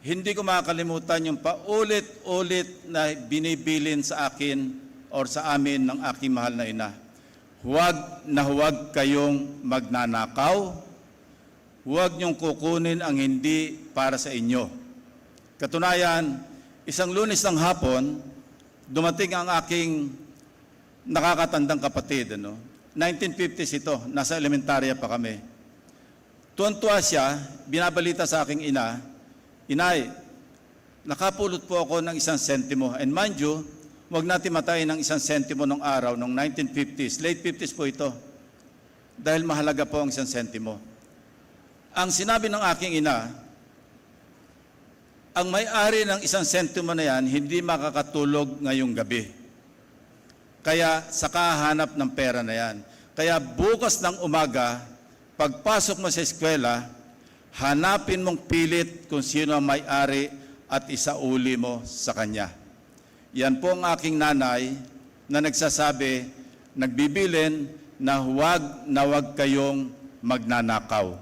hindi ko makakalimutan yung paulit-ulit na binibilin sa akin or sa amin ng aking mahal na ina. Huwag na huwag kayong magnanakaw, huwag niyong kukunin ang hindi para sa inyo. Katunayan, isang lunes ng hapon, dumating ang aking nakakatandang kapatid. Ano? 1950s ito, nasa elementarya pa kami. Tuwan-tuwa siya, binabalita sa aking ina, Inay, nakapulot po ako ng isang sentimo. And mind you, huwag natin matayin ng isang sentimo ng araw, noong 1950s. Late 50s po ito. Dahil mahalaga po ang isang sentimo. Ang sinabi ng aking ina, ang may-ari ng isang sentimo na yan, hindi makakatulog ngayong gabi. Kaya saka hanap ng pera na yan. Kaya bukas ng umaga, pagpasok mo sa eskwela, hanapin mong pilit kung sino ang may-ari at isauli mo sa kanya. Yan po ang aking nanay na nagsasabi, nagbibilin na huwag na huwag kayong magnanakaw.